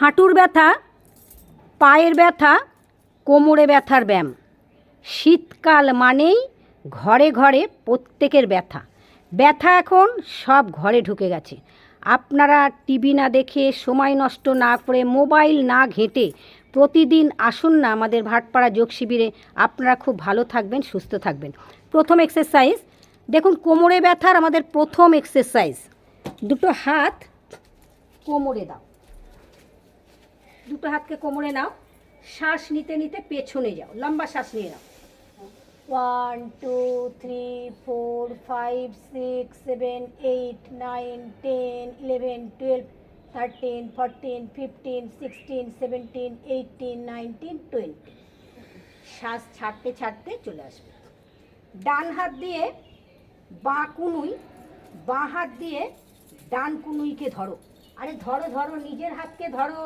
হাঁটুর ব্যথা, পায়ের ব্যথা, কোমরে ব্যথার ব্যায়াম। শীতকাল মানেই ঘরে ঘরে প্রত্যেকের ব্যথা। ব্যথা এখন সব ঘরে ঢুকে গেছে। আপনারা টিভি না দেখে, সময় নষ্ট না করে, মোবাইল না ঘেঁটে প্রতিদিন আসুন না আমাদের ভাটপাড়া যোগ শিবিরে। আপনারা খুব ভালো থাকবেন, সুস্থ থাকবেন। প্রথম এক্সারসাইজ দেখুন কোমরে ব্যথার আমাদের প্রথম এক্সারসাইজ দুটো হাত কোমরে দাও। দুটো হাতকে কোমরে নাও, শ্বাস নিতে নিতে পেছনে যাও, লম্বা শ্বাস নিয়ে নাও। One two three four five six seven eight nine ten eleven twelve thirteen fourteen fifteen sixteen seventeen eighteen nineteen twenty শ্বাস ছাড়তে ছাড়তে চলে আসবে। ডান হাত দিয়ে বাঁ কুনুই, বাঁ হাত দিয়ে ডান কুনুইকে ধরো। আরে ধরো ধরো, নিজের হাতকে ধরো।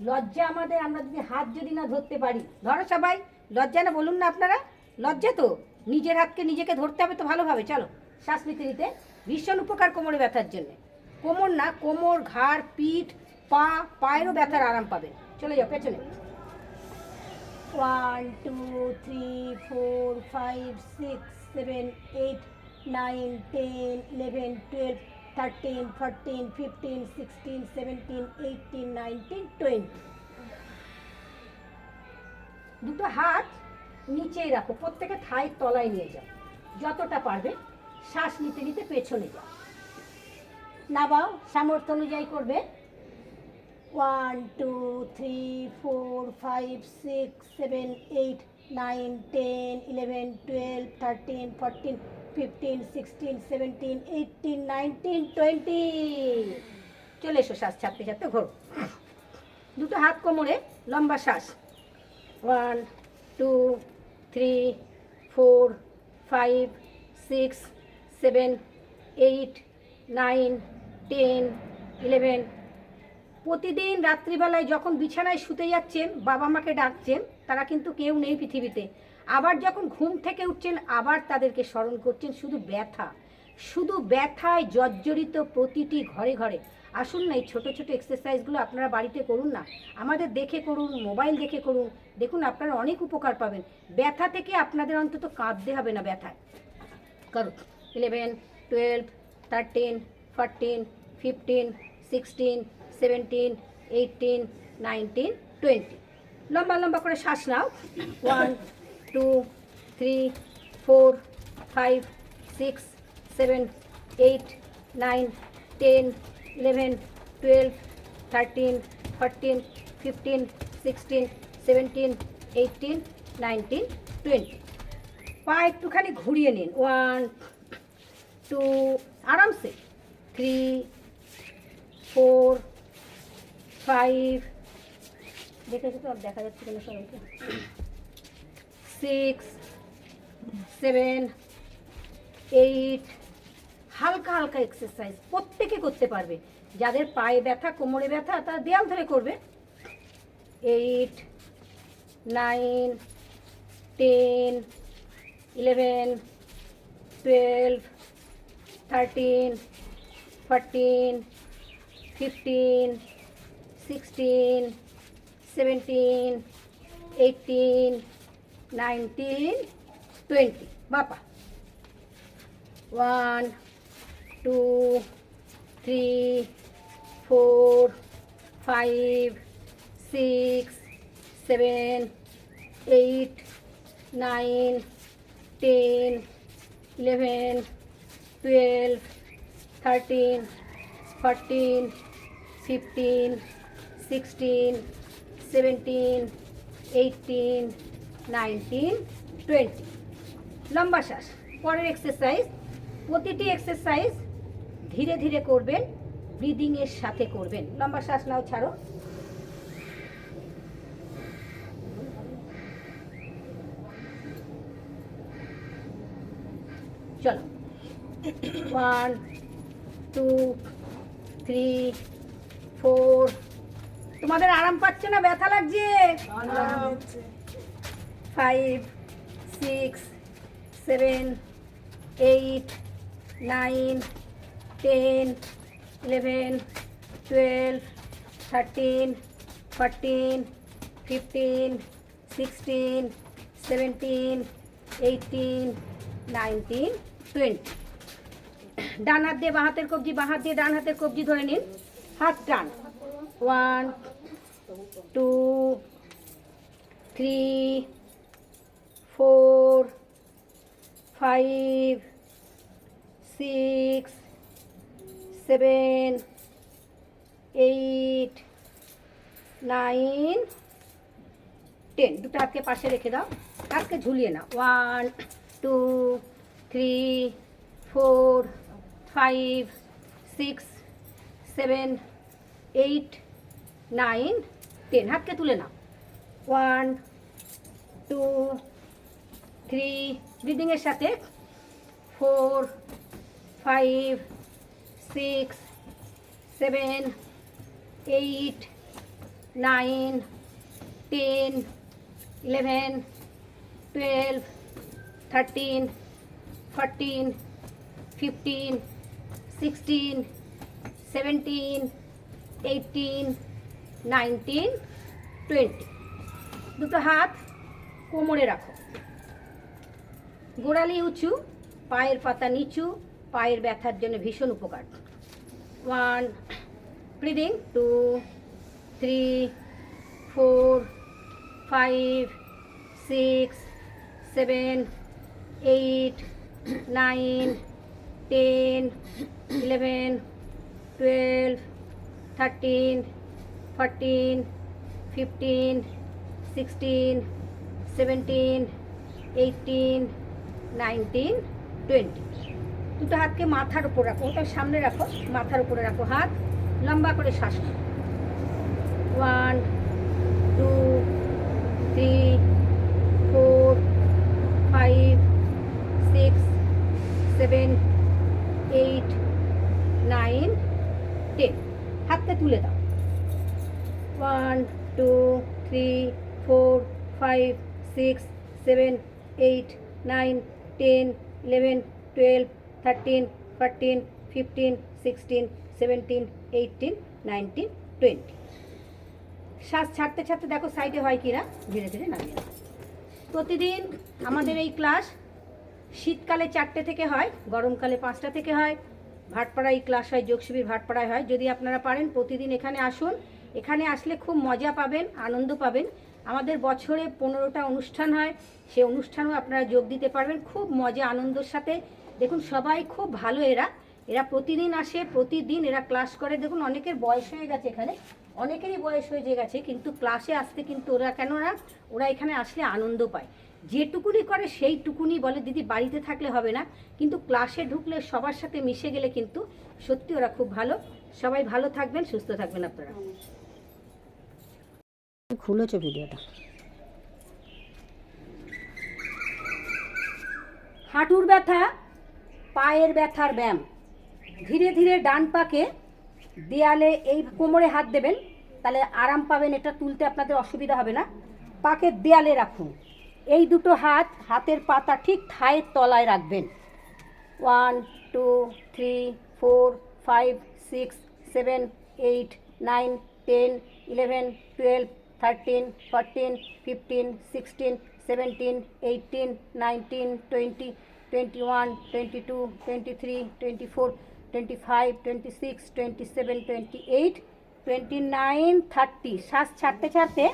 লজ্জা আমাদের, আমরা যদি হাত যদি না ধরতে পারি। ধরো সবাই, লজ্জা না, বলুন না আপনারা। লজ্জা তো, নিজের হাতকে নিজেকে ধরতে হবে তো ভালোভাবে। চলো, শ্বাস নিতে নিতে। ভীষণ উপকার কোমরে ব্যথার জন্য। কোমর না, কোমর, ঘাড়, পিঠ, পা, পায়েরও ব্যথার আরাম পাবে। চলে যাও, পেছনে। One two three four five six seven eight nine ten eleven twelve thirteen fourteen fifteen sixteen seventeen eighteen nineteen twenty দুটো হাত নিচেই রাখো, প্রত্যেকে থাই তলায় নিয়ে যাও। যতটা পারবে শ্বাস নিতে নিতে পেছনে যাও। নাবাও সামর্থ্য অনুযায়ী করবে। One two three four five six seven eight nine ten eleven twelve thirteen fourteen fifteen sixteen nineteen twenty চলে এসো শ্বাস ছাড়তে ছাড়তে, ঘোরো। দুটো হাত কোমরে, লম্বা শ্বাস। One two three four five six seven eight nine ten eleven প্রতিদিন রাত্রিবেলায় যখন বিছানায় শুতে যাচ্ছেন বাবা মাকে ডাকছেন, তারা কিন্তু কেউ নেই পৃথিবীতে। আবার যখন ঘুম থেকে উঠছেন, আবার তাদেরকে স্মরণ করছেন, শুধু ব্যথা। শুধু ব্যথায় জর্জরিত প্রতিটি ঘরে ঘরে। আসুন না, এই ছোটো ছোটো এক্সারসাইজগুলো আপনারা বাড়িতে করুন না। আমাদের দেখে করুন মোবাইল দেখে করুন। দেখুন, আপনারা অনেক উপকার পাবেন। ব্যথা থেকে আপনাদের অন্তত কাঁদতে হবে না ব্যথায়। করো eleven twelve thirteen fourteen fifteen sixteen seventeen eighteen nineteen twenty লম্বা লম্বা করে শ্বাস নাও। One two, three, four, five, six, seven, eight, nine, ten, eleven, twelve, thirteen, fourteen, fifteen, sixteen, seventeen eighteen nineteen, twenty. পা একটুখানি ঘুরিয়ে নিন। ওয়ান, টু, আরামসে। Three, four, five. দেখেছ তো? আর দেখা যাচ্ছে কেন সবাইকে? সিক্স সেভেন এইট হালকা হালকা এক্সারসাইজ প্রত্যেকে করতে পারবে। যাদের পায়ে ব্যথা, কোমরে ব্যথা, তারা দেয়াল ধরে করবে। Eight nine ten eleven twelve thirteen fourteen fifteen sixteen seventeen eighteen nineteen twenty বাপা one two three four five six seven eight nine ten eleven twelve thirteen fourteen fifteen sixteen seventeen eighteen nineteen twenty. লম্বা শ্বাস। পরের exercise প্রতিটি exercise ধীরে ধীরে করবেন ব্রিদিংয়ের সাথে করবেন। লম্বা শ্বাস নাও, ছাড়ো। চলো। ওয়ান টু থ্রি ফোর তোমাদের আরাম পাচ্ছে না? ব্যথা লাগছে? Five six seven eight nine ten eleven twelve thirteen fourteen fifteen sixteen seventeen eighteen nineteen twenty ডান হাত দিয়ে বাঁ হাতের কবজি, বাঁ হাত দিয়ে ডান হাতের কবজি ধরে নিন। হাত টান one two three four, five, six, seven, eight, nine, ten. দুটো হাতকে পাশে রেখে দাও। হাতকে ঝুলিয়ে নাও। One, two, three, four, five, six, seven, eight, nine, ten. হাতকে তুলে নাও। ওয়ান, টু থ্রি ব্রিদিংয়ের সাথে four five six seven eight nine ten eleven twelve thirteen fourteen fifteen sixteen seventeen eighteen nineteen twenty দুটো হাত কোমরে রাখো। গোড়ালি উঁচু, পায়ের পাতা নিচু, পায়ের ব্যথার জন্য ভীষণ উপকার। One breathing two three four five six seven eight nine ten eleven twelve thirteen fourteen fifteen sixteen seventeen eighteen nineteen twenty. দুটো হাতকে মাথার উপর রাখো, ওটা সামনে রাখো, মাথার উপরে রাখো হাত, লম্বা করে শ্বাস নাও। One two three four five six seven eight nine ten হাতটা তুলে দাও। One two three four five six seven eight nine ten eleven twelve thirteen fourteen fifteen sixteen seventeen eighteen nineteen twenty শ্বাস ছাড়তে ছাড়তে দেখো সাইডে হয় কিনা? ধীরে ধীরে নামিয়ে প্রতিদিন আমাদের এই ক্লাস শীতকালে চারটে থেকে হয়, গরমকালে পাঁচটা থেকে হয়, ভাটপাড়ায় ক্লাস হয়, যোগশিবির ভাটপাড়ায় হয়। যদি আপনারা পারেন, প্রতিদিন এখানে আসুন। এখানে আসলে খুব মজা পাবেন, আনন্দ পাবেন। আমাদের বছরে পনেরোটা অনুষ্ঠান হয়, সে অনুষ্ঠানেও আপনারা যোগ দিতে পারবেন। খুব মজা, আনন্দের সাথে। দেখুন, সবাই খুব ভালো এরা। এরা প্রতিদিন আসে, প্রতিদিন এরা ক্লাস করে। দেখুন, অনেকের বয়স হয়ে গেছে এখানে। অনেকেরই বয়স হয়ে গেছে, কিন্তু ক্লাসে আসতে কিন্তু ওরা কেননা ওরা এখানে আসলে আনন্দ পায়। যেটুকুনি করে সেইটুকুনি বলে, দিদি, বাড়িতে থাকলে হবে না। কিন্তু ক্লাসে ঢুকলে সবার সাথে মিশে গেলে কিন্তু সত্যি ওরা খুব ভালো। সবাই ভালো থাকবেন, সুস্থ থাকবেন আপনারা। খুলেছো ভিডিওটা। হাঁটুর ব্যথা, পায়ের ব্যথার ব্যায়াম। ধীরে ধীরে ডান পাকে দেয়ালে এই কোমরে হাত দেবেন, তাহলে আরাম পাবেন, এটা তুলতে আপনাদের অসুবিধা হবে না। পাকে দেয়ালে রাখুন। এই দুটো হাত, হাতের পাতা ঠিক থায়ের তলায় রাখবেন। One, two, three, four, five, six, seven, eight, nine, ten, eleven, twelve thirteen fourteen fifteen sixteen seventeen eighteen nineteen twenty twenty one twenty two twenty three twenty four twenty five twenty six twenty seven twenty eight twenty nine thirty শ্বাস ছাড়তে ছাড়তে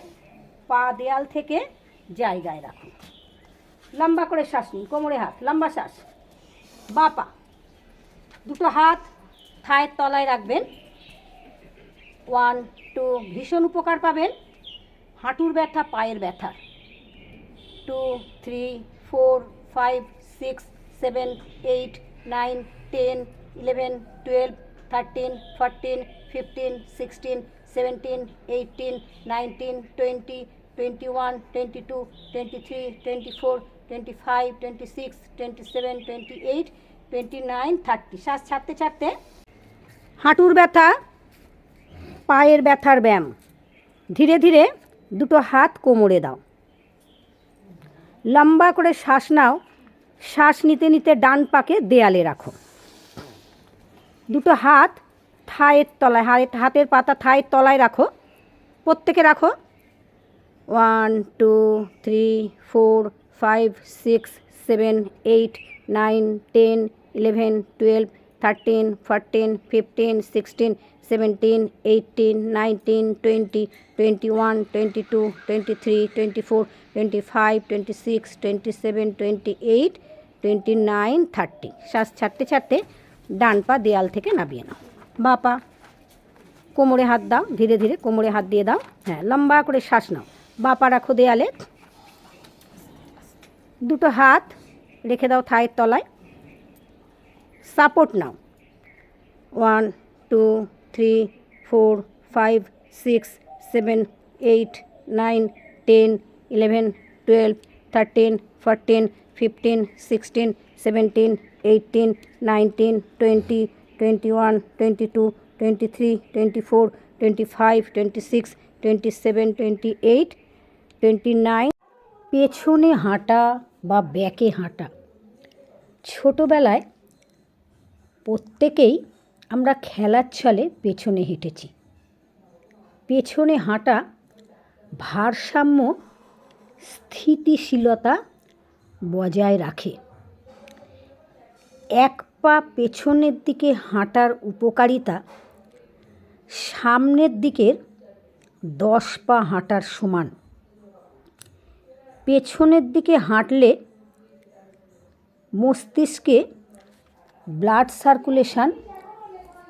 পা দেয়াল থেকে জায়গায় রাখুন লম্বা করে শ্বাস নিন, কোমরে হাত, লম্বা শ্বাস। বা পা। দুটো হাত থায়ের তলায় রাখবেন। ওয়ান, টু, ভীষণ উপকার পাবেন। হাঁটুর ব্যথা, পায়ের ব্যথা। Two three four five six seven eight nine ten eleven twelve thirteen fourteen fifteen sixteen seventeen eighteen nineteen twenty twenty one twenty two twenty three twenty four twenty five twenty six twenty seven twenty eight twenty nine thirty শ্বাস ছাড়তে ছাড়তে। হাঁটুর ব্যথা, পায়ের ব্যথার ব্যায়াম। ধীরে ধীরে দুটো হাত কোমরে দাও। লম্বা করে শ্বাস নাও। শ্বাস নিতে নিতে ডান পাকে দেয়ালে রাখো। দুটো হাত থায়ের তলায় হাতের হাতের পাতা থায়ের তলায় রাখো। প্রত্যেকে রাখো। One, two, three, four, five, six, seven, eight, nine, ten, eleven, twelve thirteen fourteen fifteen sixteen seventeen eighteen nineteen twenty twenty one twenty two twenty three twenty four twenty five twenty six twenty seven twenty eight twenty nine thirty শ্বাস ছাড়তে ছাড়তে ডান পা দেয়াল থেকে নামিয়ে নাও। বা পা, কোমরে হাত দাও, ধীরে ধীরে কোমরে হাত দিয়ে দাও। হ্যাঁ লম্বা করে শ্বাস নাও। বা পা রাখো দেয়ালে। দুটো হাত রেখে দাও থায়ের তলায়। সাপোর্ট নাও। One, two, three, four, five, six, seven, eight, nine, ten, eleven, twelve, thirteen, fourteen, fifteen, sixteen, seventeen eighteen nineteen, twenty twenty one, twenty two, twenty three, twenty four, twenty five, twenty six, twenty seven, twenty eight, twenty nine. পেছনে হাঁটা বা ব্যাকে হাঁটা। ছোটোবেলায় প্রত্যেকেই আমরা খেলার ছলে পেছনে হেঁটেছি। পেছনে হাঁটা ভারসাম্য, স্থিতিশীলতা বজায় রাখে। এক পা পেছনের দিকে হাঁটার উপকারিতা, সামনের দিকের দশ পা হাঁটার সমান। পেছনের দিকে হাঁটলে মস্তিষ্কে ব্লাড সার্কুলেশান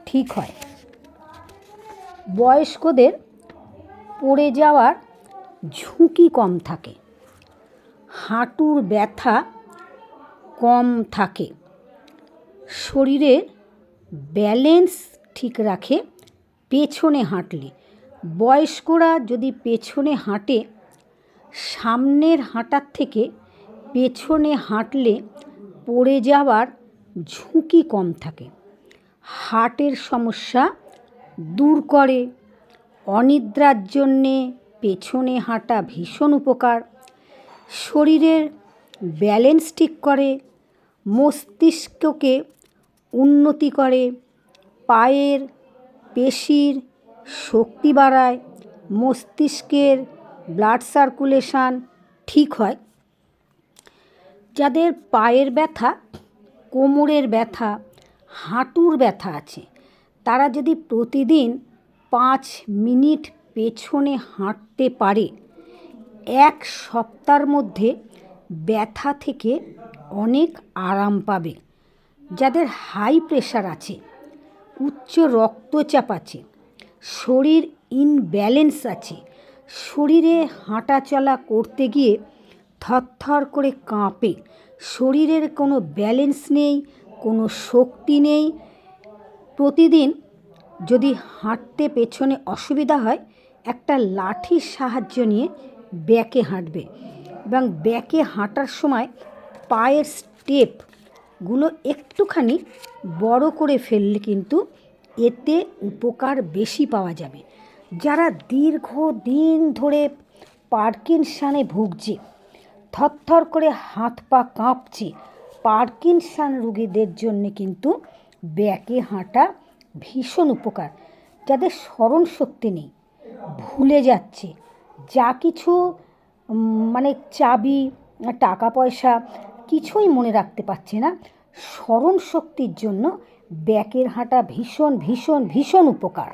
ঠিক হয়। বয়স্কদের পড়ে যাওয়ার ঝুঁকি কম থাকে। হাঁটুর ব্যথা কম থাকে। শরীরের ব্যালেন্স ঠিক রাখে পেছনে হাঁটলে। বয়স্করা যদি পেছনে হাঁটে, সামনের হাঁটার থেকে পেছনে হাঁটলে পড়ে যাওয়ার ঝুঁকি কম থাকে। হার্টের সমস্যা দূর করে। অনিদ্রার জন্যে পেছনে হাঁটা ভীষণ উপকার। শরীরের ব্যালেন্স ঠিক করে। মস্তিষ্ককে উন্নতি করে। পায়ের, পেশির শক্তি বাড়ায়। মস্তিষ্কের ব্লাড সার্কুলেশান ঠিক হয়। যাদের পায়ের ব্যথা কোমরের ব্যথা, হাঁটুর ব্যথা আছে। তারা যদি প্রতিদিন পাঁচ মিনিট পেছনে হাঁটতে পারে, এক সপ্তাহের মধ্যে ব্যথা থেকে অনেক আরাম পাবে। যাদের হাই প্রেশার আছে, উচ্চ রক্তচাপ আছে, শরীর ইনব্যালেন্স আছে, শরীরে হাঁটাচলা করতে গিয়ে থরথর করে কাঁপে শরীরের কোনো ব্যালেন্স নেই, কোনো শক্তি নেই। প্রতিদিন যদি হাঁটতে পেছনে অসুবিধা হয়, একটা লাঠির সাহায্য নিয়ে ব্যাকে হাঁটবে। এবং ব্যাকে হাঁটার সময় পায়ের স্টেপগুলো একটুখানি বড় করে ফেললে কিন্তু এতে উপকার বেশি পাওয়া যাবে। যারা দীর্ঘ দিন ধরে পার্কিনসানে ভুগছে থরথর করে হাত পা কাঁপছে। পার্কিনসান রুগীদের জন্য কিন্তু ব্যাকে হাঁটা ভীষণ উপকার। যাদের স্মরণ শক্তি নেই, ভুলে যাচ্ছে। যা কিছু মানে চাবি, টাকা পয়সা কিছুই মনে রাখতে পারছে না। স্মরণ শক্তির জন্য ব্যাকের হাঁটা ভীষণ ভীষণ ভীষণ উপকার।